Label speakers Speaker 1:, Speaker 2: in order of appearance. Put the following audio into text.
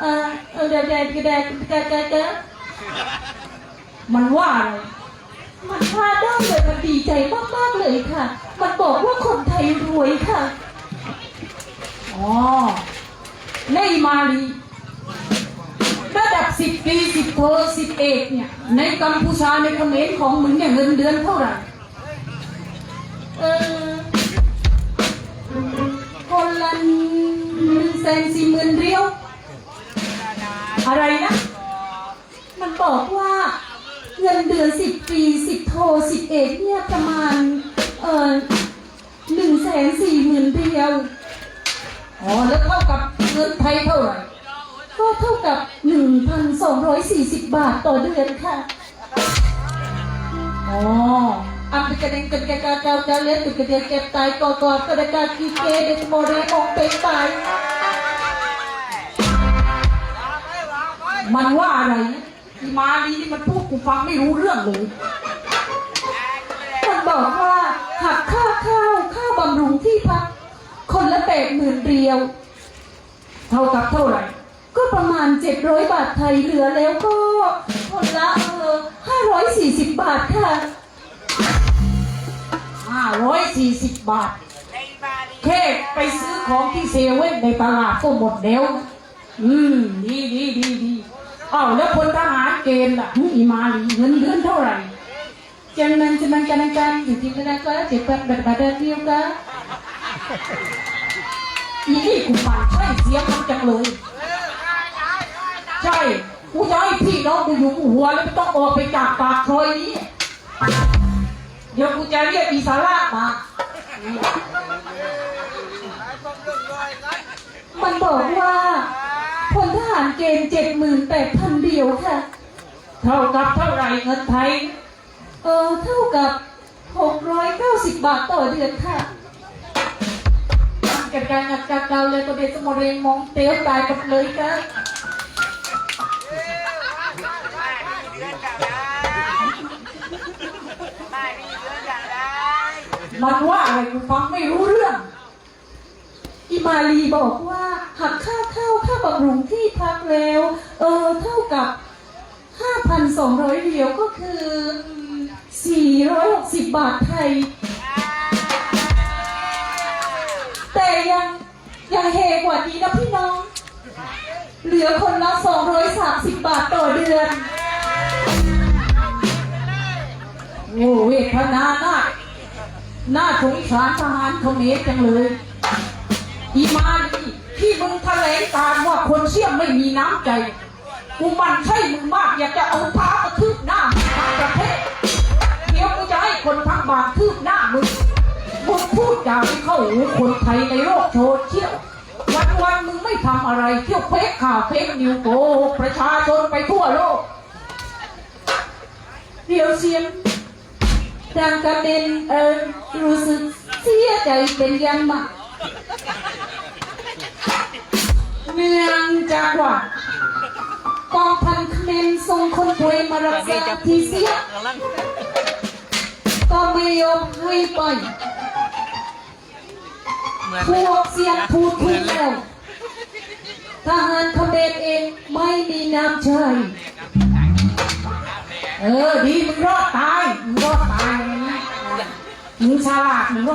Speaker 1: เออเออเดี๋ยวเดี๋ยวเดี๋ยวเดี๋ยวเดี๋ยวเดี๋ยวมันว่าอะไรมันพาด้อมเลยมันดีใจมากๆเลยค่ะ มันบอกว่าคนไทยรวยค่ะ อ๋อในมาลีระดับสิบปีสิบโทสิบเอกเนี่ย ในกัมพูชาในเขมรของมึงเนี่ยเงินเดือนเท่าไหร่เออคนละหนึ่งแสนสี่หมื่นเรียว อะไรนะ มันบอกว่าเงินเดือนสิบปีสิบโทสิบเอกเนี่ยประมาณ เออหนึ่งแสนสี่หมื่นเรียวอ๋อแล้วเท่ากับเงินไทยเท่าไหร่ ก็เท่ากับหนึ่งพันสองร้อยสี่สิบบาทต่อเดือนค่ะอ๋ออันเป็นกระเด็นกันกระกาเจ้าเจ้าเลี้ยงตึกกระเดียเก็บตายก่อกอกระกากีเกเด็กโมเรมองเป็นตาย มันว่าอะไรนะมาลีนี่มันพูดกูฟังไม่รู้เรื่องเลย มันบอกว่าหักค่าข้าวค่าบำรุงที่พัก คนละแปดหมื่นเรียว เท่ากับเท่าไหร่ ก็ประมาณเจ็ดร้อยบาทไทยเหลือแล้วก็ คนละเออห้าร้อยสี่สิบบาทค่ะห้าร้อยสี่สิบบาท แค่ไปซื้อของที่เซเว่นในตลาดก็หมดแล้ว อืม ดีดีดีดี อ้าวแล้วพลทหารเกณฑ์ล่ะอีมาลีเงินเดือนเท่าไหร่จันมันจะมันกันกันอยู่ที่นั่นก็เจ็บแบบแบบแบบเดียวกันอีนี่กูมันใช่เสียงมันจังเลยใช่กูจะให้พี่น้องกูอยู่กูหัวแล้วต้องออกไปจากปากซอยนี้เดี๋ยวกูจะเรียกอีสาระมามันบอกาพลทหารเกณฑ์เจ็ดหมื่นแปดพันเดียวค่ะ เท่ากับเท่าไหร่เงินไทย เออเท่ากับหกร้อยเก้าสิบบาทต่อเดือนค่ะกันการงัดกาเกาเลยตัวเด็กสมเรงมองเตี้ยวตายกับเลยค่ะมันว่าอะไรกูฟังไม่รู้เรื่อง อิมาลีบอกว่าหักค่าข้าวค่า บำรุงที่พักแล้ว เออเท่ากับ 5,200เหรียวก็คือ 460 บาทไทย แต่ยังยังเฮกว่านี้นะพี่น้อง เหลือคนละ 230 บาทต่อเดือน โอ้เวทนาหน้าหน้าสงสารทหารเขมรจังเลย อีมาลี ที่มึงแถลงการว่าคนเชี่ยมไม่มีน้ำใจ กูมันใช่มึงมาก อยากจะเอาเท้ากระทืบหน้ามึงทั้งประเทศเดี๋ยวกูจะให้คนทั้งบางทืบหน้ามึงมึงพูดจาไม่เข้าหูคนไทยในโลกโซเชียลวันวันมึงไม่ทำอะไรเที่ยวเฟกข่าวเฟกนิวโกประชาชนไปทั่วโลกเดี๋ยวเสียงดังกระเด็นเออรู้สึกเสียใจเป็นอยังมาก เนื่องจากว่ากองพันเขมรส่งคนป่วยมารักษาที่เสีย ก็ไม่ยอมให้ไป
Speaker 2: เหมือน
Speaker 1: พวกเสียงพูดถูกแล้วทหารเขมรเองไม่มีน้ำใจเออ ดี มึงรอดตาย มึงรอดตายมึงฉลาดมึงรอด